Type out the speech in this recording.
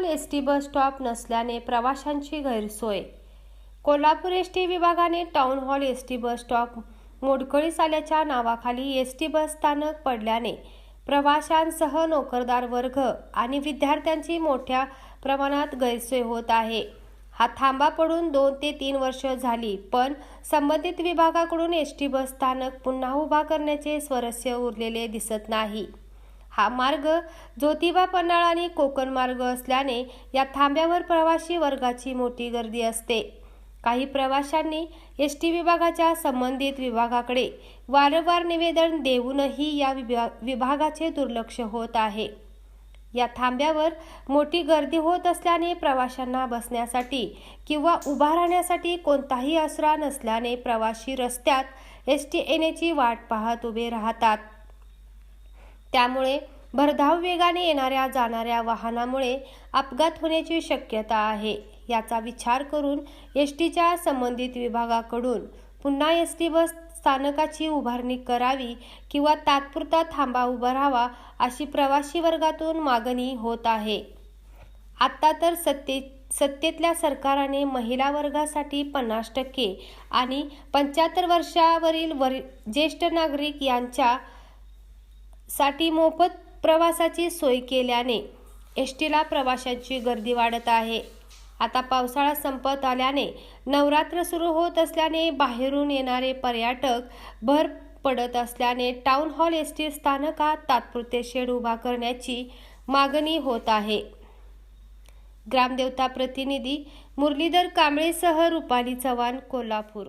Hall S T bus stop नसल्याने प्रवाशांची गैरसोय. कोल्हापूर एस टी विभागाने town hall S T bus stop मोडकळीस आल्याच्या नावाखाली एस टी बस स्थानक पडल्याने प्रवाशांसह नोकरदार वर्ग आणि विद्यार्थ्यांची मोठ्या प्रमाणात गैरसोय होत आहे. हा थांबा पडून दोन ते तीन वर्ष झाली पण संबंधित विभागाकडून एस टी बस स्थानक पुन्हा उभा करण्याचे स्वरस्य उरलेले दिसत नाही. हा मार्ग ज्योतिबा पन्हाळ आणि कोकण मार्ग असल्याने या थांब्यावर प्रवासी वर्गाची मोठी गर्दी असते. काही प्रवाशांनी एस टी विभागाच्या संबंधित विभागाकडे वारंवार निवेदन देऊनही या विभा विभागाचे दुर्लक्ष होत आहे. या थांब्यावर मोठी गर्दी होत असल्याने प्रवाशांना बसण्यासाठी किंवा उभा राहण्यासाठी कोणताही आसरा नसल्याने प्रवाशी रस्त्यात एस टी एन एची वाट पाहत उभे राहतात. त्यामुळे भरधाव वेगाने येणाऱ्या जाणाऱ्या वाहनामुळे अपघात होण्याची शक्यता आहे. याचा विचार करून एस टीच्या संबंधित विभागाकडून पुन्हा एस टी बस स्थानकाची उभारणी करावी किंवा तात्पुरता थांबा उभा राहावा अशी प्रवासी वर्गातून मागणी होत आहे. आत्ता तर सत्ते सत्तेतल्या सरकाराने महिला वर्गासाठी पन्नास टक्के आणि पंच्याहत्तर वर्षावरील वर ज्येष्ठ नागरिक यांच्या साठी मोफत प्रवासाची सोय केल्याने एस टीला प्रवाशांची गर्दी वाढत आहे. आता पावसाळा संपत आल्याने नवरात्र सुरू होत असल्याने बाहेरून येणारे पर्यटक भर पडत असल्याने टाउन हॉल एस टी स्थानकात तात्पुरते शेड उभा करण्याची मागणी होत आहे. ग्रामदेवता प्रतिनिधी मुरलीधर कांबळेसह रुपाली चव्हाण कोल्हापूर.